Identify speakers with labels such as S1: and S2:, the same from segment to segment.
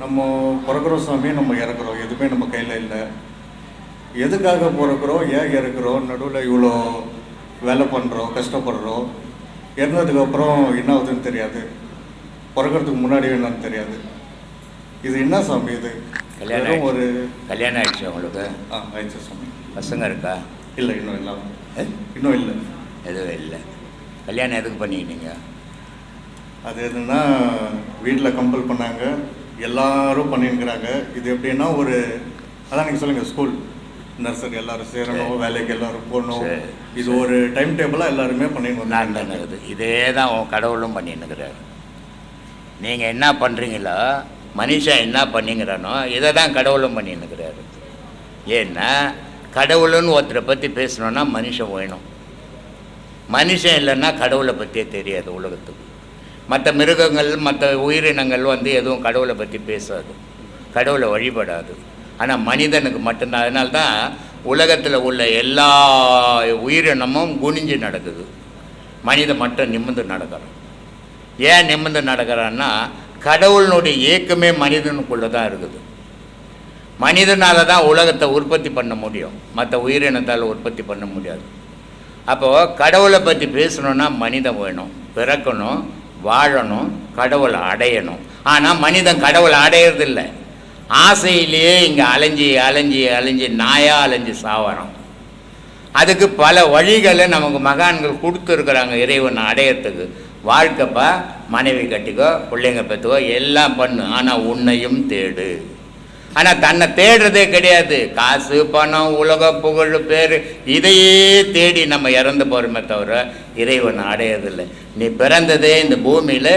S1: நம்ம பிறக்கிறோம் சாமி நம்ம இறக்குறோம். எதுவுமே நம்ம கையில் இல்லை. எதுக்காக பிறக்கிறோம்? ஏன் இறக்குறோம்? நடுவில் இவ்வளோ வேலை பண்ணுறோம் கஷ்டப்படுறோம். இறந்ததுக்கு அப்புறம் என்ன ஆகுதுன்னு தெரியாது. பிறக்கிறதுக்கு முன்னாடி என்னன்னு தெரியாது. இது என்ன சாமி இது?
S2: கல்யாணம்
S1: ஒரு
S2: கல்யாணம் ஆயிடுச்சு உங்களுக்கு?
S1: ஆ ஆயிடுச்சு சாமி.
S2: பசங்க இருக்கா?
S1: இல்லை இன்னும் இல்லாம
S2: ஏ?
S1: இன்னும் இல்லை.
S2: எதுவும் இல்லை. கல்யாணம் எதுக்கு பண்ணிக்கிட்டீங்க?
S1: அது எதுன்னா வீட்டில் கம்பல் பண்ணாங்க. எல்லாரும் பண்ணிருக்கிறாங்க இது எப்படின்னா ஒரு அதான் நீங்கள் சொல்லுங்கள் ஸ்கூல் நர்சரி எல்லாரும் சேரணும் வேலைக்கு எல்லாரும் போகணும். இது ஒரு டைம் டேபிளாக எல்லாருமே பண்ணிட்டு
S2: நான் இதே தான் உன் கடவுளும் பண்ணின்னுக்கிறாரு. நீங்கள் என்ன பண்ணுறீங்களோ மனுஷன் என்ன பண்ணிங்கிறானோ இதை தான் கடவுளும் பண்ணின்னுக்கிறாரு. ஏன்னா கடவுளுன்னு ஒருத்தரை பற்றி பேசணுன்னா மனுஷன் வேணும். மனுஷன் இல்லைன்னா கடவுளை பற்றியே தெரியாது உலகத்துக்கு. மற்ற மிருகங்கள் மற்ற உயிரினங்கள் வந்து எதுவும் கடவுளை பற்றி பேசாது. கடவுளை வழிபடாது. ஆனால் மனிதனுக்கு மட்டும்தான். அதனால்தான் உலகத்தில் உள்ள எல்லா உயிரினமும் குனிஞ்சு நடக்குது. மனிதன் மட்டும் நிமிர்ந்து நடக்கிறான். ஏன் நிமிர்ந்து நடக்கிறான்னா கடவுளினுடைய இயக்கமே மனிதனுக்குள்ளே தான் இருக்குது. மனிதனால் தான் உலகத்தை உற்பத்தி பண்ண முடியும். மற்ற உயிரினத்தால் உற்பத்தி பண்ண முடியாது. அப்போது கடவுளை பற்றி பேசணுன்னா மனிதன் வேணும். பிறக்கணும் வாழணும் கடவுளை அடையணும். ஆனால் மனிதன் கடவுளை அடையிறதில்ல. ஆசையிலேயே இங்கே அலைஞ்சி அலைஞ்சி அலைஞ்சி நாயாக அலைஞ்சி சாவறோம் அதுக்கு பல வழிகளை நமக்கு மகான்கள் கொடுத்துருக்குறாங்க இறைவனை அடையிறதுக்கு. வாழ்க்கைப்பா மனைவி கட்டிக்கோ பிள்ளைங்க பெற்றுக்கோ எல்லாம் பண்ணு. ஆனால் உன்னையும் தேடு. ஆனால் தன்னை தேடுறதே கிடையாது. காசு பணம் உலக புகழ் பேர் இதையே தேடி நம்ம இறந்து போகிறோமே தவிர இறைவனை அடையறதில்லை. நீ பிறந்ததே இந்த பூமியில்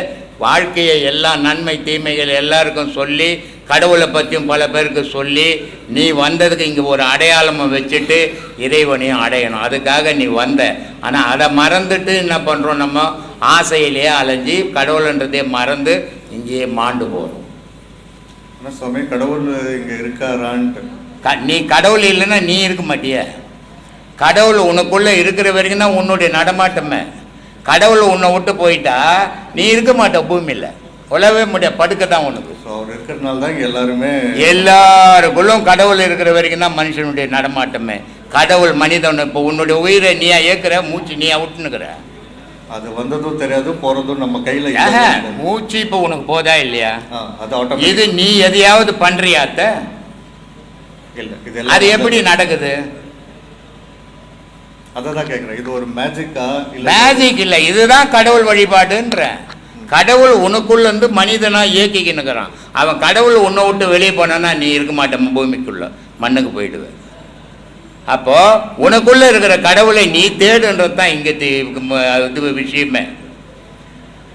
S2: வாழ்க்கையை எல்லா நன்மை தீமைகள் எல்லாருக்கும் சொல்லி கடவுளை பற்றியும் பல பேருக்கு சொல்லி நீ வந்ததுக்கு இங்கே ஒரு அடையாளமை வச்சுட்டு இறைவனையும் அடையணும். அதுக்காக நீ வந்த. ஆனால் அதை மறந்துட்டு என்ன பண்ணுறோம் நம்ம? ஆசையிலேயே அலைஞ்சி கடவுள்ன்றதே மறந்து இங்கேயே மாண்டு போகிறோம்
S1: ஆனால் சுவாமி கடவுள் இங்கே இருக்காரான்ட்டு.
S2: க நீ கடவுள் இல்லைன்னா நீ இருக்க மாட்டிய? கடவுள் உனக்குள்ளே இருக்கிற வரைக்கும் தான் உன்னுடைய நடமாட்டமே. கடவுள் உன்னை விட்டு போயிட்டா நீ இருக்க மாட்ட பூமியில் உழவே முடியாது படுக்க தான் உனக்கு.
S1: அவர் இருக்கிறதுனால தான் எல்லாருமே
S2: எல்லாருக்குள்ளும் கடவுள் இருக்கிற வரைக்கும் தான் மனுஷனுடைய நடமாட்டமே. கடவுள் மனிதன் இப்போ உன்னுடைய உயிரை நீயா ஏற்கிற மூச்சு நீயா விட்டுனுக்குற
S1: அது வந்ததும் தெரியாது போகிறதும் நம்ம கையில்
S2: மூச்சு இப்போ உனக்கு போதா இல்லையா?
S1: அது
S2: இது நீ எதையாவது பண்றியாத்த
S1: இல்லை
S2: அது எப்படி நடக்குது?
S1: அதை தான் கேட்குறேன் இது ஒரு மேஜிக்கா
S2: மேஜிக் இல்லை. இதுதான் கடவுள் வழிபாடுன்ற. கடவுள் உனக்குள்ள இருந்து மனிதனா இயக்கிக்கினுக்கிறான் அவன் கடவுள் உன்னை விட்டு வெளியே போனான்னா நீ இருக்க மாட்டேன் பூமிக்குள்ள. மண்ணுக்கு போயிடுவ அப்போ உனக்குள்ள இருக்கிற கடவுளை நீ தேடுன்றது தான் இங்கே இது விஷயமே.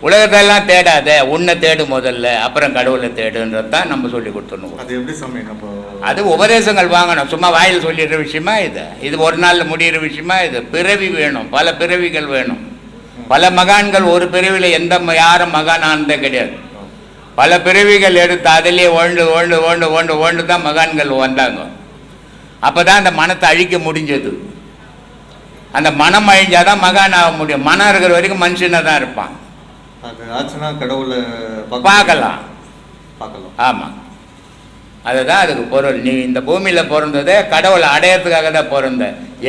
S2: உலகத்தெல்லாம் தேடாத. உன்னை தேடு முதல்ல. அப்புறம் கடவுளை தேடுன்றது தான் நம்ம சொல்லி கொடுத்துருவோம்
S1: அது எப்படி சாமி நம்ம
S2: அது உபதேசங்கள் வாங்கணும். சும்மா வாயில் சொல்லிடுற விஷயமா இது? இது ஒரு நாளில் முடிகிற விஷயமா இது? பிறவி வேணும். பல பிறவிகள் வேணும். பல மகான்கள் ஒரு பிறவியில் எந்த யாரும் மகான் ஆனதே கிடையாது. பல பிறவிகள் எடுத்து அதிலே ஓண்டு ஓண்டு ஓண்டு ஓண்டு ஓண்டு தான் மகான்கள் வந்தாங்க. அப்போ தான் அந்த மனத்தை அழிக்க முடிஞ்சது. அந்த மனம் அழிஞ்சாதான் மகான் ஆக முடியும். மனம் இருக்கிற வரைக்கும் மனுஷனாக தான் இருப்பான்.
S1: கடவுளை
S2: பார்க்கலாம்.
S1: பார்க்கலாம்.
S2: ஆமாம் அதுதான் அதுக்கு பொருள். நீ இந்த பூமியில் பிறந்ததே கடவுளை அடையறதுக்காக தான் பிறந்த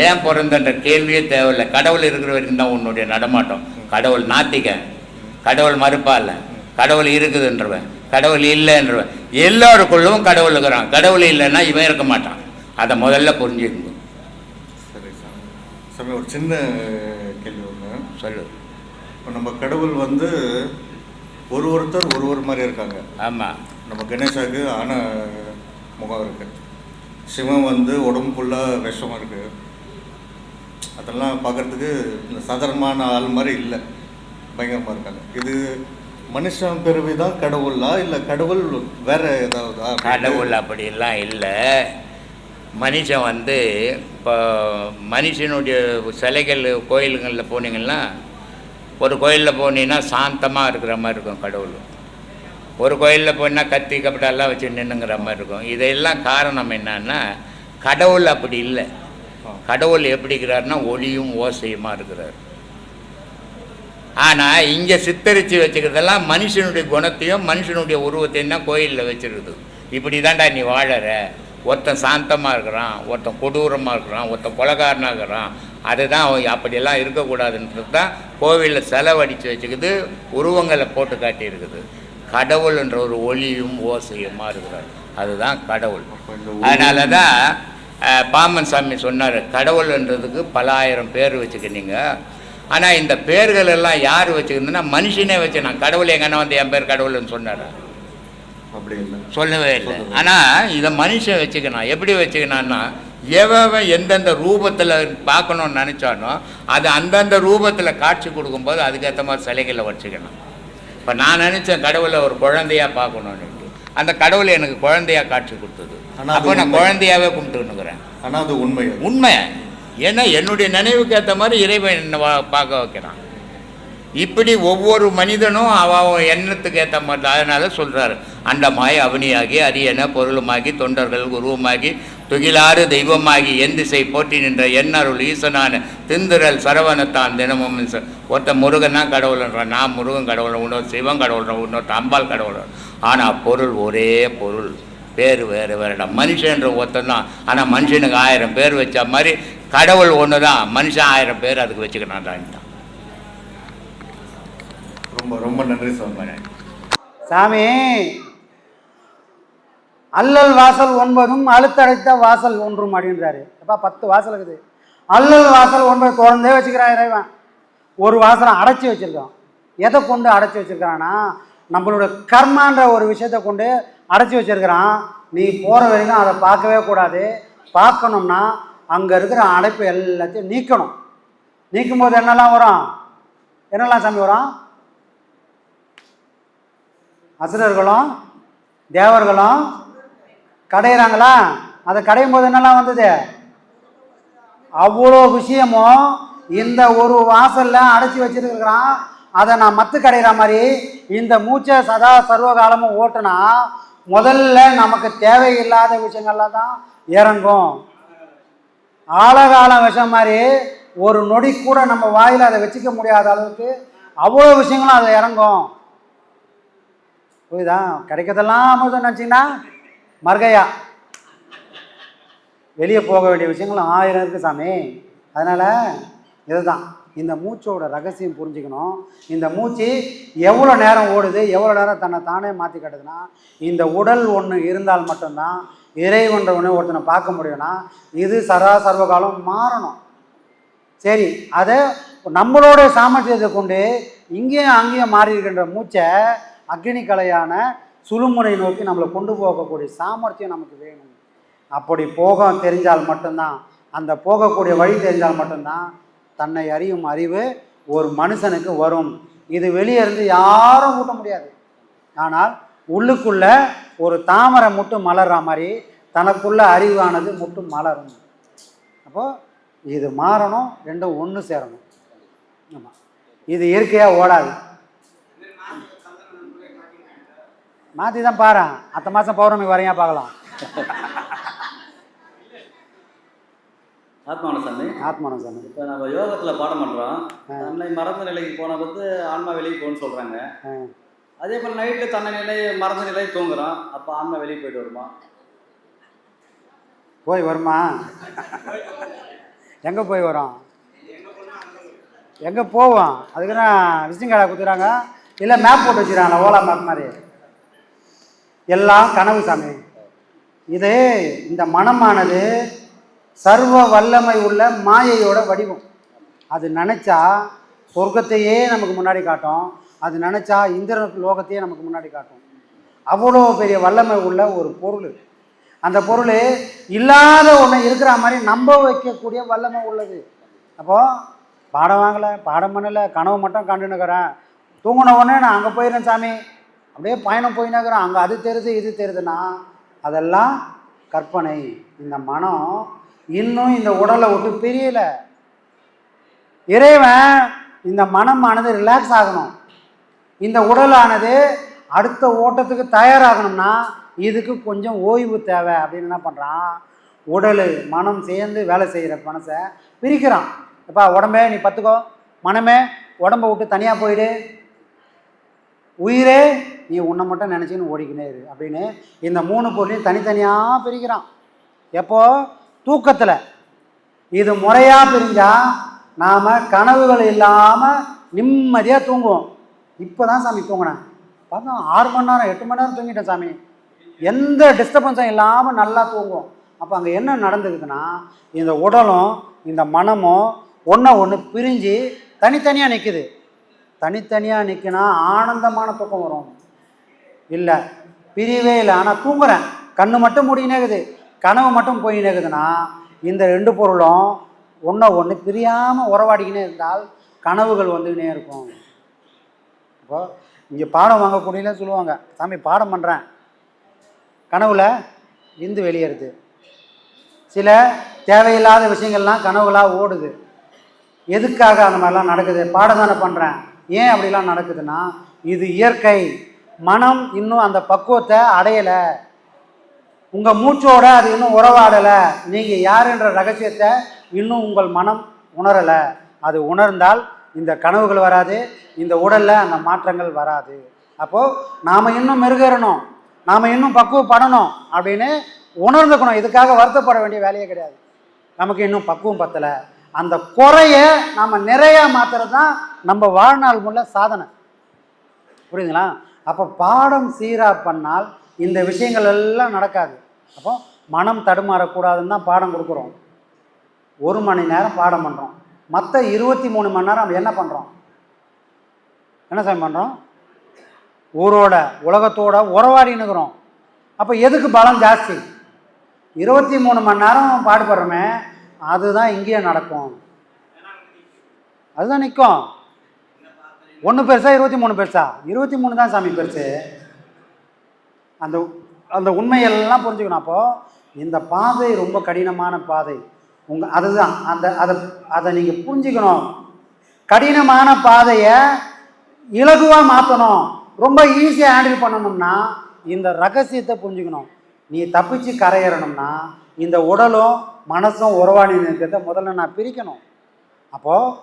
S2: ஏன் பிறந்தன்ற கேள்வியே தேவையில்லை. கடவுள் இருக்கிற வரைக்கும் தான் உன்னுடைய நடமாட்டம். கடவுள் நாத்திகன் கடவுள் மறுப்பால. கடவுள் இருக்குதுன்றவன். கடவுள் இல்லைன்றவன். எல்லோருக்குள்ளும் கடவுள் இருக்கிறான். கடவுள் இல்லைன்னா இவன் இருக்க மாட்டான். அதை முதல்ல புரிஞ்சுக்கணும்.
S1: சரி ஒரு சின்ன கேள்வி ஒன்று
S2: சொல்லு.
S1: இப்போ நம்ம கடவுள் வந்து ஒரு ஒருத்தர் ஒரு ஒரு மாதிரி இருக்காங்க.
S2: ஆமாம்
S1: நம்ம கணேசாவுக்கு ஆன முகம் இருக்கு. சிவன் வந்து உடம்பு ஃபுல்லாக விஷம் இருக்கு. அதெல்லாம் பார்க்கறதுக்கு இந்த சாதாரணமான ஆள் மாதிரி இல்லை. பயங்கரமாக இருக்காங்க. இது மனுஷன் பிறவி தான் கடவுளா? இல்லை கடவுள் வேற ஏதாவதா?
S2: கடவுள் அப்படிலாம் இல்லை. மனுஷன் வந்து இப்போ மனுஷனுடைய சிலைகள் கோயிலுங்களில் போனீங்கன்னா ஒரு கோயிலில் போனீங்கன்னா சாந்தமாக இருக்கிற மாதிரி இருக்கும் கடவுள். ஒரு கோயிலில் போனால் கத்தி கப்பட்டெல்லாம் வச்சு நின்றுங்கிற மாதிரி இருக்கும். இதெல்லாம் காரணம் என்னன்னா கடவுள் அப்படி இல்லை. கடவுள் எப்படி இருக்கிறாருன்னா ஒளியும் ஓசையுமா இருக்கிறார். ஆனால் இங்கே சித்தரித்து வச்சுக்கிறதெல்லாம் மனுஷனுடைய குணத்தையும் மனுஷனுடைய உருவத்தையும் தான் கோயிலில் வச்சிருக்குது. இப்படி தான்டா நீ வாழற. ஒருத்தன் சாந்தமாக இருக்கிறான் ஒருத்தன் கொடூரமாக இருக்கிறான் ஒருத்தன் கொலகாரனாக இருக்கிறான் அதுதான் அப்படியெல்லாம் இருக்கக்கூடாதுன்றது தான் கோவிலில் செலவடித்து வச்சுக்குது உருவங்களை போட்டு காட்டியிருக்குது. கடவுள்ன்ற ஒரு ஒளியும் ஓசையுமா இருக்கிறார். அதுதான் கடவுள். அதனால தான் பாமன் சாமி சொன்னார் கடவுள்ன்றதுக்கு பல ஆயிரம் பேர் வச்சுக்கினீங்க. ஆனால் இந்த பேர்கள் எல்லாம் யார் வச்சுக்கிறதுன்னா மனுஷனே வச்சு நான் கடவுள் எங்கன்னா வந்து என் பேர் கடவுள்னு சொன்னாரா?
S1: அப்படி இல்லை.
S2: சொல்லவே இல்லை. ஆனால் இதை மனுஷன் வச்சுக்கணும் எப்படி வச்சுக்கணும்னா எவன் எந்தெந்த ரூபத்தில் பார்க்கணும்னு நினச்சானோ அது அந்தந்த ரூபத்தில் காட்சி கொடுக்கும்போது அதுக்கேற்ற மாதிரி சிலைகளை வச்சுக்கணும் இப்போ நான் நினச்சேன் கடவுளை ஒரு குழந்தையா பார்க்கணும்னு அந்த கடவுள் எனக்கு குழந்தையா காட்சி கொடுத்தது அப்போ நான்
S1: உண்மை.
S2: குழந்தையாவே கும்பிட்டுன்னுக்குறேன்
S1: ஆனால் அது உண்மை.
S2: உண்மை ஏன்னா என்னுடைய நினைவுக்கு ஏற்ற மாதிரி இறைவன் என்னை பார்க்க வைக்கிறான் இப்படி ஒவ்வொரு மனிதனும் அவ அவன் எண்ணத்துக்கு ஏற்ற மாதிரி தான். அதனால சொல்றாரு அண்டமாய் அவனியாகி அரியன பொருளுமாகி தொண்டர்கள் குருவுமாகி துகிலாறு தெய்வமாகி என் திசை போற்றி நின்ற எண்ணருள் ஈசனான திந்துரல் சரவணத்தான் தினமும் ஒருத்தன் முருகன் தான் கடவுள்ன்றான் நான் முருகன் கடவுள் இன்னொரு சிவன் கடவுள் இன்னொருத்த அம்பாள் கடவுள் ஆனால் பொருள் ஒரே பொருள். பேர் வேறு வேறுடா. மனுஷன்ற ஒருத்தன் தான். ஆனால் மனுஷனுக்கு ஆயிரம் பேர் வச்ச மாதிரி கடவுள் ஒன்று தான் மனுஷன் ஆயிரம் பேர் அதுக்கு வச்சுக்கணும்டான்ட்டான்
S1: ரொம்ப ரொம்ப நன்றி சாமி.
S3: சாமி அல்லல் வாசல் ஒன்பதும் அழுத்தடைத்த வாசல் ஒன்றும் அப்படின்றாரு. அப்பா பத்து வாசல் இருக்குது. அல்லல் வாசல் ஒன்பது திறந்தே வச்சுக்கிறான் இறைவன். ஒரு வாசலை அடைச்சி வச்சுருக்கான். எதை கொண்டு அடைச்சி வச்சிருக்கிறான்னா நம்மளோட கர்மான்ற ஒரு விஷயத்தை கொண்டு அடைச்சி வச்சிருக்கிறான். நீ போகிற வரைக்கும் அதை பார்க்கவே கூடாது. பார்க்கணும்னா அங்கே இருக்கிற அடைப்பு எல்லாத்தையும் நீக்கணும். நீக்கும் போது என்னெல்லாம் வரும்? என்னெல்லாம் சாமி வரும்? அசுரர்களும் தேவர்களும் கடையிறாங்களா? அதை கடையும் போது என்னெல்லாம் வந்தது? அவ்வளோ விஷயமும் இந்த ஒரு வாசலில் அடைச்சி வச்சிருக்கிறான். அதை நான் மத்து கடையிற மாதிரி இந்த மூச்சை சதா சர்வகாலமும் ஓட்டுனா முதல்ல நமக்கு தேவையில்லாத விஷயங்கள்லாம் தான் இறங்கும். ஆழகாலம் விஷம் மாதிரி ஒரு நொடி கூட நம்ம வாயில் அதை வச்சுக்க முடியாத அளவுக்கு அவ்வளோ விஷயங்களும் அதில் இறங்கும். புரியுதா? கிடைக்கிறதெல்லாம் அமிர்தம் நினச்சிங்கன்னா மர்கையா. வெளியே போக வேண்டிய விஷயங்களும் ஆயிரம் இருக்குது சாமி. அதனால் இதுதான். இந்த மூச்சோட ரகசியம் புரிஞ்சுக்கணும். இந்த மூச்சு எவ்வளோ நேரம் ஓடுது எவ்வளோ நேரம் தன்னை தானே மாற்றி காட்டுதுன்னா இந்த உடல் ஒன்று இருந்தால் மட்டும்தான் இறைவன்ற ஒன்று ஒருத்தனை பார்க்க முடியும்னா இது சரா சர்வகாலம் மாறணும். சரி அதை நம்மளோட சாமர்த்தியத்தை கொண்டு இங்கேயும் அங்கேயும் மாறி இருக்கின்ற மூச்சை அக்னி கலையான சுழுமுனை நோக்கி நம்மளை கொண்டு போகக்கூடிய சாமர்த்தியம் நமக்கு வேணும். அப்படி போக தெரிஞ்சால் மட்டும்தான் அந்த போகக்கூடிய வழி தெரிஞ்சால் மட்டும்தான் தன்னை அறியும் அறிவு ஒரு மனுஷனுக்கு வரும். இது வெளியே இருந்து யாரும் மூட்ட முடியாது. ஆனால் உள்ளுக்குள்ள ஒரு தாமரை முட்டும் மலர்ற மாதிரி தனக்குள்ள அறிவானது முட்டும் மலரும். அப்போது இது மாறணும் ரெண்டும் ஒன்று சேரணும். ஆமாம் இது இயற்கையாக ஓடாது. மாற்றி தான் பாரு அடுத்த மாதம் பௌர்ணமி வரையா பார்க்கலாம்.
S4: ஆத்மானசாமி
S3: ஆத்மானம் சாமி.
S4: இப்போ நம்ம யோகத்தில் பாடம் பண்ணுறோம் தன்னை மறந்த நிலைக்கு போன போது ஆன்மா வெளியே போகணும்னு சொல்கிறாங்க. அதே போல் நைட்டு தன்னை நிலை மறந்த நிலை தூங்குறோம். அப்போ ஆன்மா வெளியே போயிட்டு வருமா?
S3: போய் வருமா? எங்கே போய் வரோம்? எங்கே போவோம்? அதுக்கு தான் விசிட்டிங் கார்டை கொடுத்துறாங்க இல்லை மேப் போட்டு வச்சுருக்காங்களா ஓலா மேப் மாதிரி. எல்லாம் கனவு சாமி. இது இந்த மனமானது சர்வ வல்லமை உள்ள மாயையோட வடிவம். அது நினச்சா சொர்க்கத்தையே நமக்கு முன்னாடி காட்டும். அது நினச்சா இந்திர லோகத்தையே நமக்கு முன்னாடி காட்டும். அவ்வளோ பெரிய வல்லமை உள்ள ஒரு பொருள். அந்த பொருள் இல்லாத ஒன்று இருக்கிற மாதிரி நம்ப வைக்கக்கூடிய வல்லமை உள்ளது. அப்போது பாடம் வாங்கலை பாடம் பண்ணலை கனவு மட்டும் கண்டுனுக்கிறேன் தூங்கின உடனே நான் அங்கே போயிடுறேன் சாமி. அப்படியே பயணம் போயின்னு அங்கே அது தெரியுது இது தெரியுதுன்னா அதெல்லாம் கற்பனை. இந்த மனம் இன்னும் இந்த உடலை விட்டு பிரியலை. இறைவன் இந்த மனமானது ரிலாக்ஸ் ஆகணும். இந்த உடலானது அடுத்த ஓட்டத்துக்கு தயாராகணும்னா இதுக்கு கொஞ்சம் ஓய்வு தேவை அப்படின்னு என்ன பண்ணுறான் உடல் மனம் சேர்ந்து வேலை செய்கிற மனசை பிரிக்கிறான். எப்பா உடம்பே நீ பத்துக்கோ. மனமே உடம்பை விட்டு தனியாக போயிடு. உயிரே நீ உன்னை மட்டும் நினச்சின்னு ஓடிக்கினே இரு அப்படின்னு இந்த மூணு பொருளையும் தனித்தனியாக பிரிக்கிறான். எப்போ? தூக்கத்தில். இது முறையாக பிரிஞ்சால் நாம் கனவுகள் இல்லாமல் நிம்மதியாக தூங்குவோம். இப்போ தான் சாமி தூங்கினேன். பார்த்தா ஆறு மணி நேரம் எட்டு மணி நேரம் தூங்கிட்டேன் சாமி. எந்த டிஸ்டர்பன்ஸும் இல்லாமல் நல்லா தூங்குவோம். அப்போ அங்கே என்ன நடந்துக்குதுன்னா இந்த உடலும் இந்த மனமும் ஒன்றை ஒன்று பிரிஞ்சு தனித்தனியாக நிற்குது தனித்தனியாக நிற்கினா ஆனந்தமான தூக்கம் வரும். இல்லை பிரியவே இல்லை. ஆனால் தூங்குறேன். கண்ணு மட்டும் முடியினேக்குது கனவு மட்டும் போயினேக்குதுன்னா இந்த ரெண்டு பொருளும் ஒன்றை ஒன்று பிரியாமல் உறவாடிக்கினே இருந்தால் கனவுகள் வந்துக்கினே இருக்கும். இப்போ இங்கே பாடம் வாங்கக்கூடியல சொல்லுவாங்க. சாமி பாடம் பண்ணுறேன் கனவுல விந்து வெளியேறுது. சில தேவையில்லாத விஷயங்கள்லாம் கனவுகளாக ஓடுது. எதுக்காக அந்த மாதிரிலாம் நடக்குது? பாடம் தானே பண்ணுறேன் ஏன் அப்படிலாம் நடக்குதுன்னா இது இயற்கை. மனம் இன்னும் அந்த பக்குவத்தை அடையலை. உங்கள் மூச்சோட அது இன்னும் உறவாடலை. நீங்கள் யாருன்ற ரகசியத்தை இன்னும் உங்கள் மனம் உணரலை. அது உணர்ந்தால் இந்த கனவுகள் வராது இந்த உடலில் அந்த மாற்றங்கள் வராது. அப்போது நாம் இன்னும் மெருகேறணும். நாம் இன்னும் பக்குவப்படணும் அப்படின்னு உணர்ந்துக்கணும். இதுக்காக வருத்தப்பட வேண்டிய வேலையே கிடையாது. நமக்கு இன்னும் பக்குவம் பத்தலை. அந்த குறைய நாம் நிறையா மாத்துறது தான் நம்ம வாழ்நாள் முள்ள சாதனை. புரியுதுங்களா? அப்போ பாடம் சீராக பண்ணால் இந்த விஷயங்கள் எல்லாம் நடக்காது. அப்போ மனம் தடுமாறக்கூடாதுன்னு தான் பாடம் கொடுக்குறோம். ஒரு மணி நேரம் பாடம் பண்ணுறோம் மற்ற இருபத்தி மூணு மணி நேரம் நம்ம என்ன பண்ணுறோம் என்ன சாமி பண்ணுறோம் ஊரோட உலகத்தோட உறவாடினுக்கிறோம் அப்போ எதுக்கு பலம் ஜாஸ்தி? இருபத்தி மூணு மணி நேரம் பாடுபடுறோமே. அதுதான் இங்கேயும் நடக்கும். அதுதான் நிற்கும் ஒன்று பெருசா இருபத்தி மூணு பெருசா? இருபத்தி மூணு தான் சாமி பெருசு. அந்த அந்த உண்மையெல்லாம் புரிஞ்சுக்கணும் அப்போது இந்த பாதை ரொம்ப கடினமான பாதை. உங்கள் அதுதான். அந்த அதை அதை நீங்கள் புரிஞ்சுக்கணும். கடினமான பாதையை இலகுவாக மாற்றணும் ரொம்ப ஈஸியாக ஹேண்டில் பண்ணணும்னா இந்த ரகசியத்தை புரிஞ்சுக்கணும். நீ தப்பிச்சு கரையேறணும்னா இந்த உடலும் மனசும் உறவாடி இருக்கிறத முதல்ல நான் பிரிக்கணும். அப்போது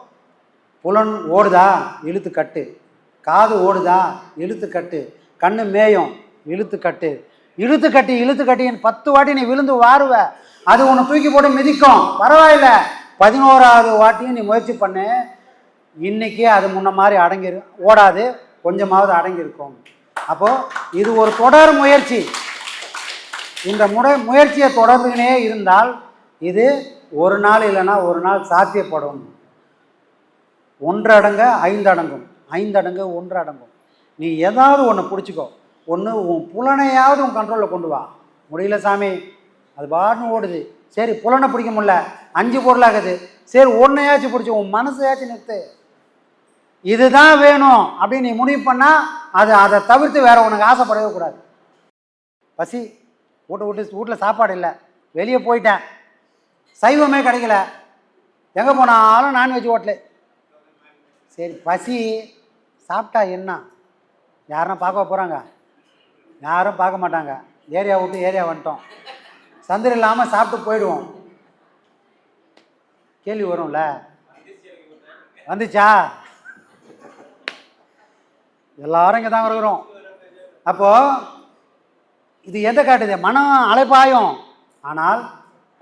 S3: புலன் ஓடுதா? இழுத்து கட்டு. காது ஓடுதா? இழுத்து கட்டு. கண்ணு மேயும்? இழுத்து கட்டு. இழுத்து கட்டி இழுத்து கட்டின்னு பத்து வாட்டி நீ விழுந்து வாருவ. அது உன்னை தூக்கி போட்டு மிதிக்கும். பரவாயில்ல. பதினோராவது வாட்டியும் நீ முயற்சி பண்ணு. இன்னைக்கே அது முன்ன மாதிரி அடங்கிரு ஓடாது. கொஞ்சமாவது அடங்கியிருக்கும் அப்போது இது ஒரு தொடர் முயற்சி. இந்த முறை முயற்சியை தொடர்ந்துக்கினே இருந்தால் இது ஒரு நாள் இல்லைன்னா ஒரு நாள் சாத்தியப்படும். ஒன்றடங்க ஐந்து அடங்கும் ஐந்து அடங்கு ஒன்று அடங்கும் நீ ஏதாவது ஒன்று பிடிச்சிக்கோ. ஒன்று உன் புலனையாவது உன் கண்ட்ரோலில் கொண்டு வா. முடியல சாமி. அது பாட்டுன்னு ஓடுது. சரி புலனை பிடிக்க முடில அஞ்சு பொருளாகுது சரி ஒன்றையாச்சும் பிடிச்சி உன் மனசையாச்சும் நிறுத்து. இதுதான் வேணும் அப்படின்னு நீ முடிவு பண்ணால் அது அதை தவிர்த்து வேற உனக்கு ஆசைப்படவே கூடாது. பசி வீட்டை விட்டு வீட்டில் சாப்பாடு இல்லை. வெளியே போயிட்டேன். சைவமே கிடைக்கல. எங்கே போனாலும் நான்வெஜ் ஹோட்டலு சரி பசி. சாப்பிட்டா என்ன? யாருன்னா பார்க்க போகிறாங்க யாரும் பார்க்க மாட்டாங்க. ஏரியா விட்டு ஏரியா வந்துட்டோம். சந்திர இல்லாமல் சாப்பிட்டு போயிடுவோம். கேள்வி வரும்ல? வந்துச்சா? எல்லாரும் இங்கே தான் இருக்கிறோம். அப்போது இது எதை காட்டுது? மனம் அலைப்பாயும் ஆனால்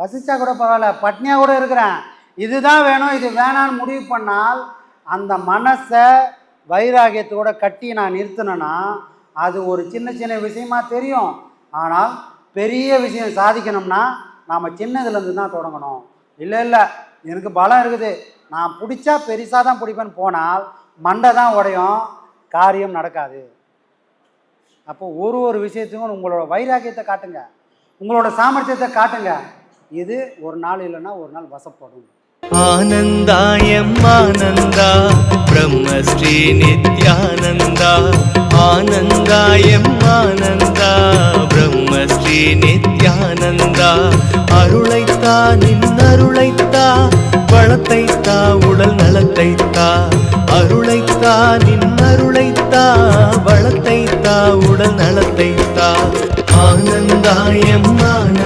S3: பசிச்சா கூட பரவாயில்ல பட்னியாக கூட இருக்கிறேன். இதுதான் வேணும் இது வேணான்னு முடிவு பண்ணால் அந்த மனசை வைராகியத்தோட கட்டி நான் நிறுத்தினேன்னா அது ஒரு சின்ன சின்ன விஷயமா தெரியும். ஆனால் பெரிய விஷயம் சாதிக்கணும்னா நாம் சின்னதுலேருந்து தான் தொடங்கணும். இல்லை இல்லை எனக்கு பலம் இருக்குது. நான் பிடிச்சா பெருசாக தான் பிடிப்பேன்னு போனால் மண்டை தான் உடையும் காரியம் நடக்காது. அப்போ ஒரு ஒரு விஷயத்துக்கும் உங்களோட வைராக்கியத்தை காட்டுங்க. உங்களோட சாமர்த்தியத்தை காட்டுங்க. இது ஒரு நாள் இல்லைன்னா ஒரு நாள் வசப்படும்.
S5: ஆனந்தாயம் ஆனந்தா பிரம்மஸ்ரீ நித்யானந்தா. ஆனந்தாயம் ஆனந்தா பிரம்மஸ்ரீ நித்யானந்தா. அருளைத்தா நின் அருளைத்தா வளத்தைத்தா உடல் நலத்தைத்தா. அருளைத்தா நின் அருளைத்தா வளத்தைத்தா உடல் நலத்தைத்தா. ஆனந்தாயம் ஆனந்தா